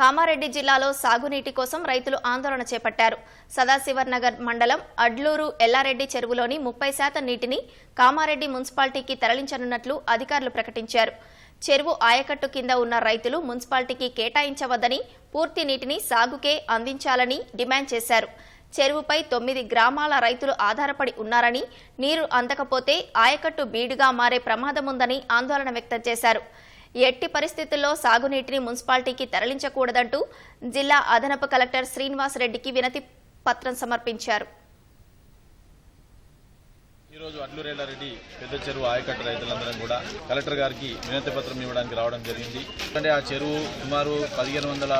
కామారెడ్డి జిల్లాలో సాగునీటి కోసం రైతులు ఆందోళన చేపట్టారు. సదాశివర్ నగర్ మండలం అడ్లూరు ఎల్లారెడ్డి చెరువులోని ముప్పై శాతం నీటిని కామారెడ్డి మున్సిపాలిటీకి తరలించనున్నట్లు అధికారులు ప్రకటించారు. చెరువు ఆయకట్టు కింద ఉన్న రైతులు మున్సిపాలిటీకి కేటాయించవద్దని పూర్తి నీటిని సాగుకే అందించాలని డిమాండ్ చేశారు. చెరువుపై తొమ్మిది గ్రామాల రైతులు ఆధారపడి ఉన్నారని నీరు అందకపోతే ఆయకట్టు బీడుగా మారే ప్రమాదముందని ఆందోళన వ్యక్తం చేశారు. ఎట్టి పరిస్థితుల్లో సాగునీటిని మున్సిపాలిటీకి తరలించకూడదంటూ జిల్లా అదనపు కలెక్టర్ శ్రీనివాస్ రెడ్డికి వినతి పత్రం సమర్పించారు. ఈరోజు అడ్లూరేలారెడ్డి పెద్ద చెరువు ఆయకట్టు రైతులందరం కూడా కలెక్టర్ గారికి వినతి పత్రం ఇవ్వడానికి రావడం జరిగింది. ఎందుకంటే ఆ చెరువు సుమారు పదిహేను వందల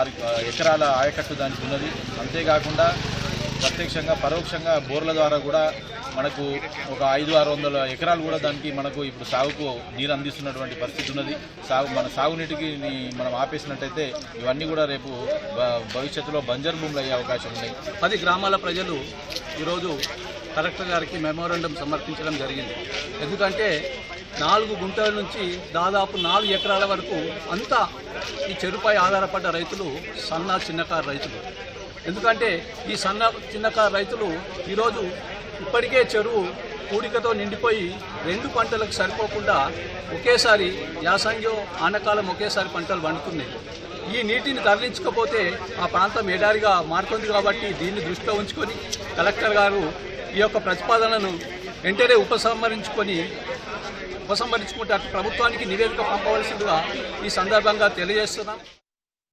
ఆరు ఎకరాల ఆయకట్టు దానికి ఉన్నది. అంతేకాకుండా ప్రత్యక్షంగా పరోక్షంగా బోర్ల ద్వారా కూడా మనకు ఒక ఐదు ఆరు వందల ఎకరాలు కూడా దానికి మనకు ఇప్పుడు సాగుకు నీరు అందిస్తున్నటువంటి పరిస్థితి ఉన్నది. సాగు మన సాగునీటికి మనం ఆపేసినట్టయితే ఇవన్నీ కూడా రేపు భవిష్యత్తులో బంజర్ భూములు అయ్యే అవకాశం ఉన్నాయి. పది గ్రామాల ప్రజలు ఈరోజు కలెక్టర్ గారికి మెమోరాండం సమర్పించడం జరిగింది. ఎందుకంటే నాలుగు గుంటల నుంచి దాదాపు నాలుగు ఎకరాల వరకు అంతా ఈ చెరుపై ఆధారపడ్డ రైతులు సన్న చిన్నకారు రైతులు. ఎందుకంటే ఈ సన్న చిన్నకారు రైతులు ఈరోజు ఇప్పటికే చెరువు కూడికతో నిండిపోయి రెండు పంటలకు సరిపోకుండా ఒకేసారి యాసంగ్యం ఆనకాలం ఒకేసారి పంటలు పండుతున్నాయి. ఈ నీటిని తరలించకపోతే ఆ ప్రాంతం ఎడారిగా మారుతుంది కాబట్టి దీన్ని దృష్టిలో ఉంచుకొని కలెక్టర్ గారు ఈ యొక్క ప్రతిపాదనను వెంటనే ఉపసంహరించుకొని ఉపసంహరించుకుంటే ప్రభుత్వానికి నివేదిక పంపవలసిందిగా ఈ సందర్భంగా తెలియజేస్తున్నాం.